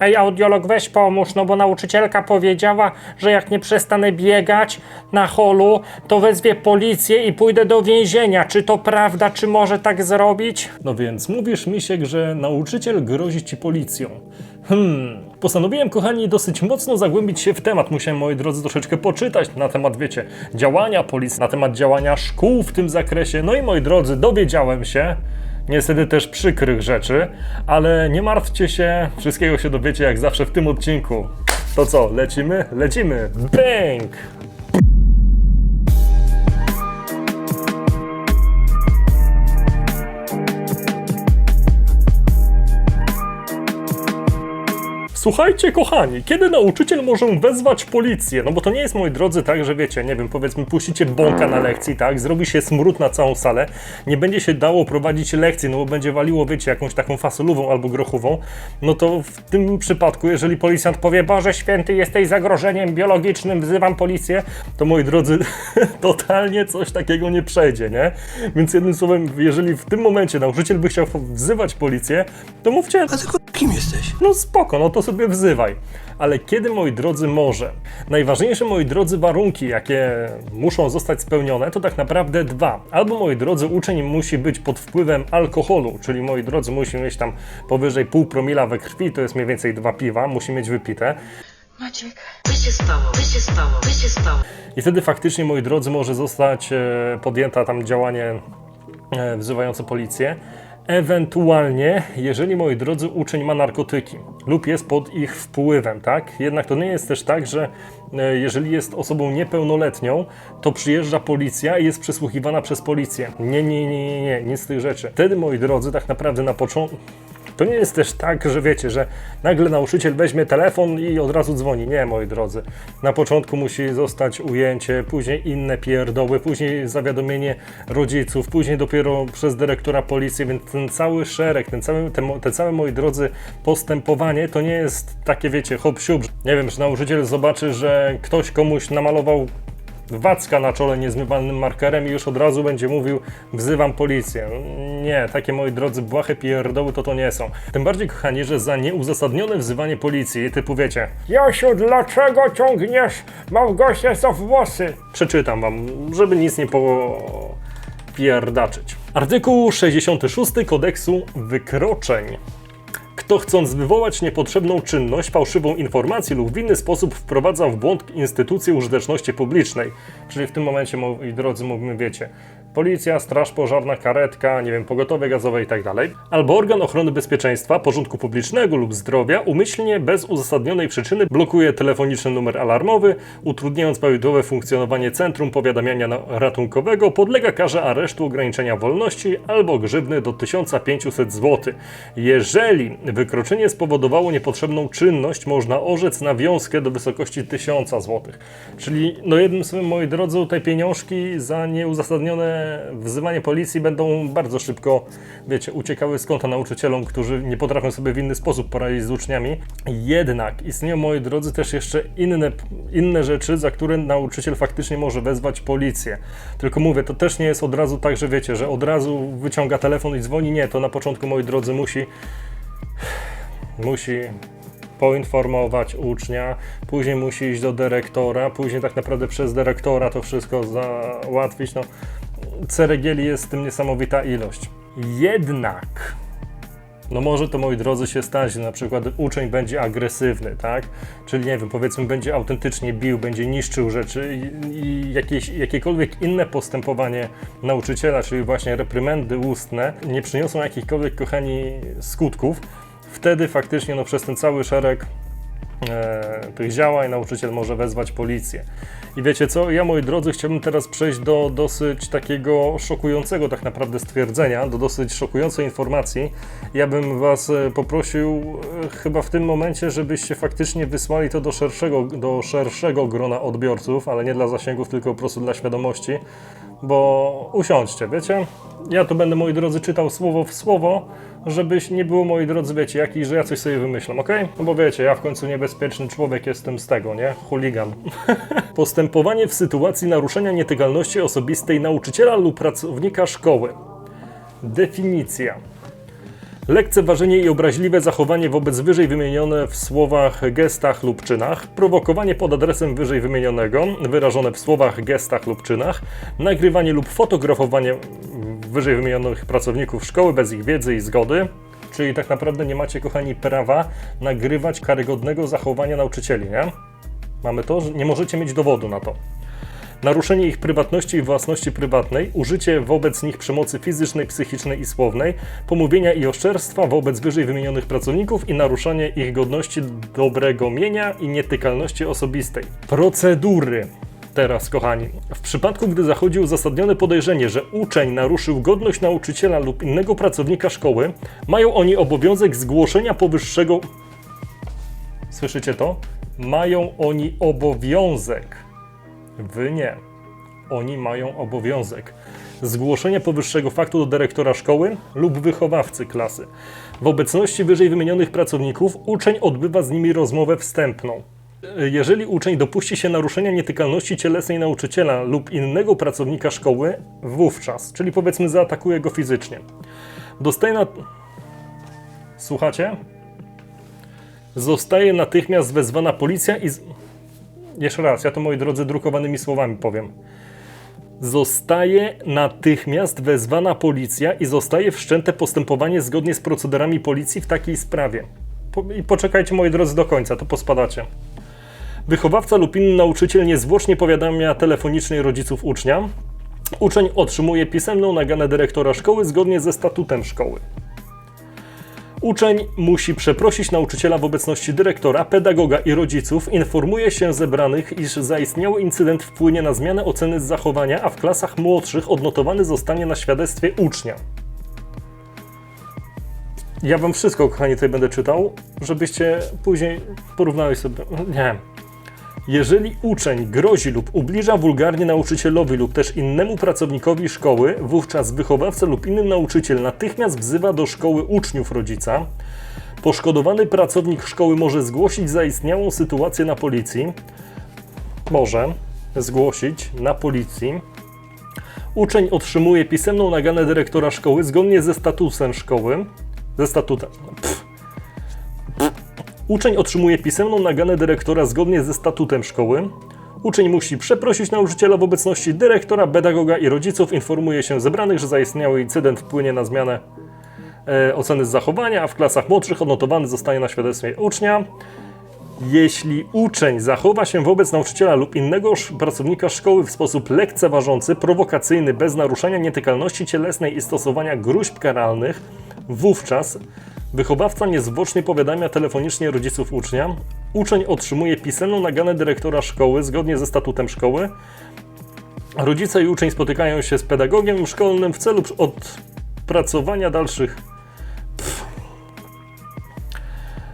Ej, audiolog, weź pomóż, no bo nauczycielka powiedziała, że jak nie przestanę biegać na holu, to wezwie policję i pójdę do więzienia. Czy to prawda, czy może tak zrobić? No więc mówisz, Misiek, że nauczyciel grozi ci policją. Hmm, postanowiłem, kochani, dosyć mocno zagłębić się w temat. Musiałem, moi drodzy, troszeczkę poczytać na temat, wiecie, działania policji, na temat działania szkół w tym zakresie. No i, moi drodzy, dowiedziałem się, niestety też przykrych rzeczy, ale nie martwcie się, wszystkiego się dowiecie jak zawsze w tym odcinku. To co, lecimy? Lecimy! Bang! Słuchajcie, kochani, kiedy nauczyciel może wezwać policję? No bo to nie jest, moi drodzy, tak, że wiecie, nie wiem, powiedzmy, puścicie bąka na lekcji, tak, zrobi się smród na całą salę, nie będzie się dało prowadzić lekcji, no bo będzie waliło, wiecie, jakąś taką fasolową albo grochową, no to w tym przypadku, jeżeli policjant powie, Boże Święty, jesteś zagrożeniem biologicznym, wzywam policję, to, moi drodzy, totalnie coś takiego nie przejdzie, nie? Więc jednym słowem, jeżeli w tym momencie nauczyciel by chciał wzywać policję, to mówcie, A ty kim jesteś? no spoko, no to sobie wzywaj. Ale kiedy, moi drodzy, może? Najważniejsze, moi drodzy, warunki, jakie muszą zostać spełnione, to tak naprawdę dwa. Albo, moi drodzy, uczeń musi być pod wpływem alkoholu, czyli, moi drodzy, musi mieć tam powyżej pół promila we krwi, to jest mniej więcej dwa piwa, musi mieć wypite. Maciek, co się stało? Co się stało? Co się stało? I wtedy faktycznie, moi drodzy, może zostać e, podjęta tam działanie e, wzywające policję. Ewentualnie, jeżeli, moi drodzy, uczeń ma narkotyki lub jest pod ich wpływem, tak? Jednak to nie jest też tak, że jeżeli jest osobą niepełnoletnią, to przyjeżdża policja i jest przesłuchiwana przez policję. Nie, nie, nie, nie, nie, nic z tych rzeczy. Wtedy, moi drodzy, tak naprawdę na początku. To nie jest też tak, że wiecie, że nagle nauczyciel weźmie telefon i od razu dzwoni. Nie, moi drodzy. Na początku musi zostać ujęcie, później inne pierdoły, później zawiadomienie rodziców, później dopiero przez dyrektora policji, więc ten cały szereg, ten cały, te, mo- te całe, moi drodzy, postępowanie to nie jest takie, wiecie, hop siup. Nie wiem, że nauczyciel zobaczy, że ktoś komuś namalował wacka na czole niezmywalnym markerem i już od razu będzie mówił wzywam policję. Nie, takie moi drodzy błahe pierdoły to to nie są. Tym bardziej kochani, że za nieuzasadnione wzywanie policji, typu wiecie Josiu, dlaczego ciągniesz Małgosię za włosy? Przeczytam wam, żeby nic nie popierdaczyć. Artykuł 66 kodeksu wykroczeń. Kto chcąc wywołać niepotrzebną czynność, fałszywą informację lub w inny sposób wprowadza w błąd instytucję użyteczności publicznej, czyli w tym momencie, moi drodzy, mówimy, wiecie, policja, straż pożarna, karetka, nie wiem, pogotowie gazowe i tak albo organ ochrony bezpieczeństwa, porządku publicznego lub zdrowia umyślnie, bez uzasadnionej przyczyny blokuje telefoniczny numer alarmowy, utrudniając prawidłowe funkcjonowanie centrum powiadamiania na- ratunkowego, podlega karze aresztu, ograniczenia wolności albo grzywny do 1500 zł. Jeżeli wykroczenie spowodowało niepotrzebną czynność, można orzec nawiązkę do wysokości 1000 zł. Czyli, no jednym słowem, moi drodzy, te pieniążki za nieuzasadnione wzywanie policji będą bardzo szybko, wiecie, uciekały z konta nauczycielom, którzy nie potrafią sobie w inny sposób poradzić z uczniami. Jednak istnieją, moi drodzy, też jeszcze inne, inne rzeczy, za które nauczyciel faktycznie może wezwać policję. Tylko mówię, to też nie jest od razu tak, że wiecie, że od razu wyciąga telefon i dzwoni. Nie, to na początku, moi drodzy, musi musi poinformować ucznia, później musi iść do dyrektora, później tak naprawdę przez dyrektora to wszystko załatwić. No, ceregieli jest tym niesamowita ilość. Jednak no może to, moi drodzy, się stać, że na przykład uczeń będzie agresywny, tak? Czyli, nie wiem, powiedzmy, będzie autentycznie bił, będzie niszczył rzeczy i, i jakieś, jakiekolwiek inne postępowanie nauczyciela, czyli właśnie reprymendy ustne, nie przyniosą jakichkolwiek, kochani, skutków, wtedy faktycznie, no przez ten cały szereg tych działań nauczyciel może wezwać policję. I wiecie co, ja moi drodzy chciałbym teraz przejść do dosyć takiego szokującego tak naprawdę stwierdzenia, do dosyć szokującej informacji. Ja bym was e, poprosił e, chyba w tym momencie, żebyście faktycznie wysłali to do szerszego, do szerszego grona odbiorców, ale nie dla zasięgów, tylko po prostu dla świadomości, bo usiądźcie, wiecie? Ja tu będę, moi drodzy, czytał słowo w słowo, żebyś nie było, moi drodzy, wiecie, jakiś, że ja coś sobie wymyślam, ok? No bo wiecie, ja w końcu niebezpieczny człowiek jestem z tego, nie? Chuligan. Postępowanie w sytuacji naruszenia nietykalności osobistej nauczyciela lub pracownika szkoły. Definicja. Lekceważenie i obraźliwe zachowanie wobec wyżej wymienione w słowach, gestach lub czynach, prowokowanie pod adresem wyżej wymienionego, wyrażone w słowach, gestach lub czynach, nagrywanie lub fotografowanie wyżej wymienionych pracowników szkoły bez ich wiedzy i zgody. Czyli tak naprawdę nie macie, kochani, prawa nagrywać karygodnego zachowania nauczycieli, nie? Mamy to, że nie możecie mieć dowodu na to. Naruszenie ich prywatności i własności prywatnej, użycie wobec nich przemocy fizycznej, psychicznej i słownej, pomówienia i oszczerstwa wobec wyżej wymienionych pracowników i naruszanie ich godności dobrego mienia i nietykalności osobistej. Procedury. Teraz, kochani, w przypadku, gdy zachodzi uzasadnione podejrzenie, że uczeń naruszył godność nauczyciela lub innego pracownika szkoły, mają oni obowiązek zgłoszenia powyższego. Słyszycie to? Mają oni obowiązek. Wy nie. Oni mają obowiązek zgłoszenia powyższego faktu do dyrektora szkoły lub wychowawcy klasy. W obecności wyżej wymienionych pracowników uczeń odbywa z nimi rozmowę wstępną. Jeżeli uczeń dopuści się naruszenia nietykalności cielesnej nauczyciela lub innego pracownika szkoły, wówczas, czyli powiedzmy zaatakuje go fizycznie, dostaje na... Słuchacie? Zostaje natychmiast wezwana policja i... Z... Jeszcze raz, ja to moi drodzy drukowanymi słowami powiem. Zostaje natychmiast wezwana policja i zostaje wszczęte postępowanie zgodnie z procedurami policji w takiej sprawie. Po, I poczekajcie moi drodzy do końca, to pospadacie. Wychowawca lub inny nauczyciel niezwłocznie powiadamia telefonicznie rodziców ucznia. Uczeń otrzymuje pisemną naganę dyrektora szkoły zgodnie ze statutem szkoły. Uczeń musi przeprosić nauczyciela w obecności dyrektora, pedagoga i rodziców. Informuje się zebranych, iż zaistniały incydent wpłynie na zmianę oceny z zachowania, a w klasach młodszych odnotowany zostanie na świadectwie ucznia. Ja wam wszystko, kochani, tutaj będę czytał, żebyście później porównali sobie. Nie. Jeżeli uczeń grozi lub ubliża wulgarnie nauczycielowi lub też innemu pracownikowi szkoły, wówczas wychowawca lub inny nauczyciel natychmiast wzywa do szkoły uczniów rodzica. Poszkodowany pracownik szkoły może zgłosić zaistniałą sytuację na policji. Może zgłosić na policji. Uczeń otrzymuje pisemną naganę dyrektora szkoły zgodnie ze statusem szkoły. Ze statutem. Pff. Uczeń otrzymuje pisemną naganę dyrektora zgodnie ze statutem szkoły. Uczeń musi przeprosić nauczyciela w obecności dyrektora, pedagoga i rodziców. Informuje się zebranych, że zaistniały incydent wpłynie na zmianę e, oceny z zachowania, a w klasach młodszych odnotowany zostanie na świadectwie ucznia. Jeśli uczeń zachowa się wobec nauczyciela lub innego pracownika szkoły w sposób lekceważący, prowokacyjny, bez naruszania nietykalności cielesnej i stosowania gruźb karalnych, wówczas wychowawca niezwłocznie powiadamia telefonicznie rodziców ucznia. Uczeń otrzymuje pisemną naganę dyrektora szkoły zgodnie ze statutem szkoły. Rodzice i uczeń spotykają się z pedagogiem szkolnym w celu odpracowania dalszych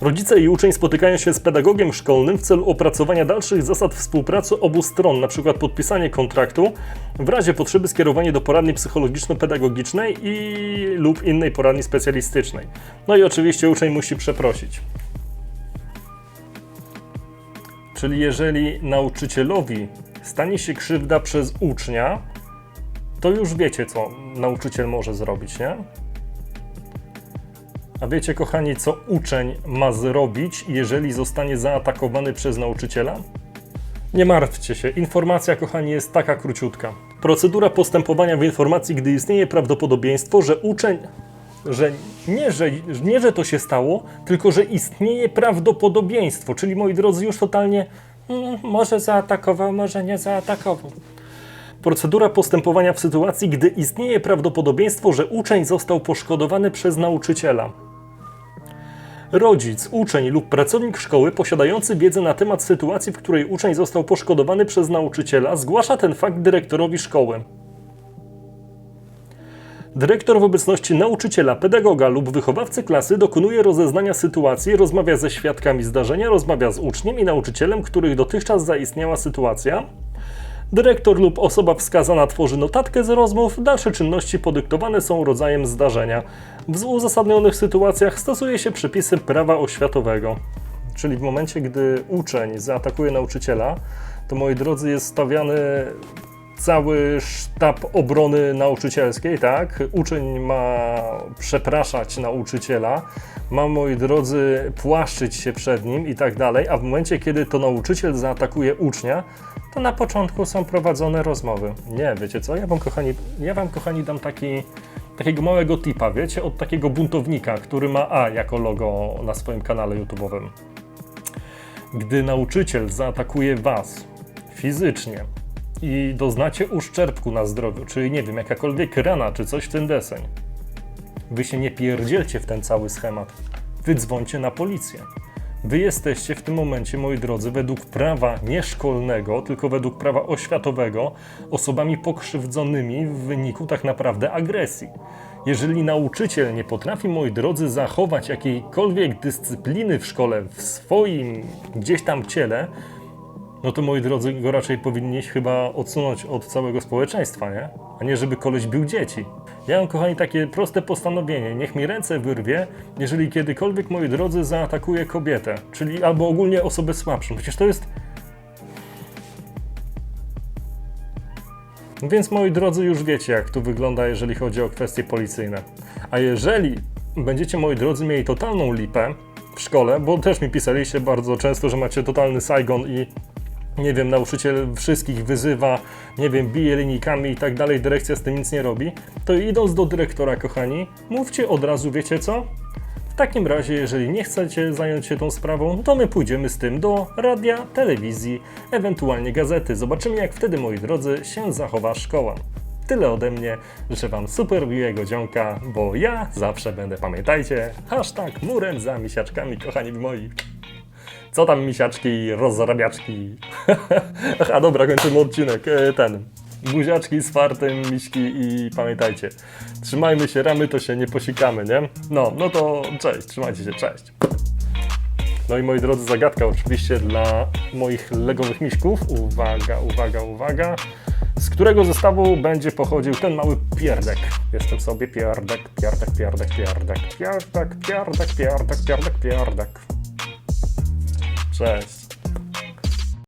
Rodzice i uczeń spotykają się z pedagogiem szkolnym w celu opracowania dalszych zasad współpracy obu stron, np. podpisanie kontraktu, w razie potrzeby skierowanie do poradni psychologiczno-pedagogicznej i lub innej poradni specjalistycznej. No i oczywiście uczeń musi przeprosić. Czyli jeżeli nauczycielowi stanie się krzywda przez ucznia, to już wiecie, co nauczyciel może zrobić, nie? A wiecie, kochani, co uczeń ma zrobić, jeżeli zostanie zaatakowany przez nauczyciela? Nie martwcie się, informacja, kochani, jest taka króciutka. Procedura postępowania w informacji, gdy istnieje prawdopodobieństwo, że uczeń. Że nie, że nie, że to się stało, tylko że istnieje prawdopodobieństwo. Czyli moi drodzy, już totalnie Mm, Może zaatakował, może nie zaatakował. Procedura postępowania w sytuacji, gdy istnieje prawdopodobieństwo, że uczeń został poszkodowany przez nauczyciela. Rodzic, uczeń lub pracownik szkoły posiadający wiedzę na temat sytuacji, w której uczeń został poszkodowany przez nauczyciela, zgłasza ten fakt dyrektorowi szkoły. Dyrektor w obecności nauczyciela, pedagoga lub wychowawcy klasy dokonuje rozeznania sytuacji, rozmawia ze świadkami zdarzenia, rozmawia z uczniem i nauczycielem, których dotychczas zaistniała sytuacja. Dyrektor lub osoba wskazana tworzy notatkę z rozmów, dalsze czynności podyktowane są rodzajem zdarzenia. W uzasadnionych sytuacjach stosuje się przepisy prawa oświatowego. Czyli w momencie, gdy uczeń zaatakuje nauczyciela, to moi drodzy jest stawiany cały sztab obrony nauczycielskiej, tak? Uczeń ma przepraszać nauczyciela, ma, moi drodzy, płaszczyć się przed nim i tak dalej, a w momencie, kiedy to nauczyciel zaatakuje ucznia, to na początku są prowadzone rozmowy. Nie, wiecie co? Ja wam, kochani, ja wam, kochani, dam taki, takiego małego tipa, wiecie? Od takiego buntownika, który ma A jako logo na swoim kanale YouTube'owym. Gdy nauczyciel zaatakuje was fizycznie i doznacie uszczerbku na zdrowiu, czyli nie wiem, jakakolwiek rana czy coś w ten deseń, wy się nie pierdzielcie w ten cały schemat. Wy dzwońcie na policję. Wy jesteście w tym momencie, moi drodzy, według prawa nie szkolnego, tylko według prawa oświatowego, osobami pokrzywdzonymi w wyniku tak naprawdę agresji. Jeżeli nauczyciel nie potrafi, moi drodzy, zachować jakiejkolwiek dyscypliny w szkole, w swoim gdzieś tam ciele, no to moi drodzy, go raczej powinni chyba odsunąć od całego społeczeństwa, nie? A nie żeby koleś bił dzieci. Ja mam, kochani, takie proste postanowienie. Niech mi ręce wyrwie, jeżeli kiedykolwiek, moi drodzy, zaatakuje kobietę, czyli albo ogólnie osobę słabszą. Przecież to jest... Więc, moi drodzy, już wiecie, jak tu wygląda, jeżeli chodzi o kwestie policyjne. A jeżeli będziecie, moi drodzy, mieli totalną lipę w szkole, bo też mi pisaliście bardzo często, że macie totalny Saigon i nie wiem, nauczyciel wszystkich wyzywa, nie wiem, bije linijkami i tak dalej, dyrekcja z tym nic nie robi, to idąc do dyrektora, kochani, mówcie od razu, wiecie co? W takim razie, jeżeli nie chcecie zająć się tą sprawą, to my pójdziemy z tym do radia, telewizji, ewentualnie gazety. Zobaczymy, jak wtedy, moi drodzy, się zachowa szkoła. Tyle ode mnie. Życzę Wam super miłego dzionka, bo ja zawsze będę, pamiętajcie, hashtag murem za misiaczkami, kochani moi. Co tam misiaczki, rozrabiaczki? A dobra, kończymy odcinek. E, Ten. Buziaczki z fartem, miśki i pamiętajcie, trzymajmy się ramy, to się nie posikamy, nie? No, no to cześć, trzymajcie się, cześć. No i moi drodzy, zagadka oczywiście dla moich legowych miśków. Uwaga, uwaga, uwaga. Z którego zestawu będzie pochodził ten mały pierdek? Jestem sobie pierdek, pierdek, pierdek, pierdek, pierdek, pierdek, pierdek, pierdek, pierdek. Cześć.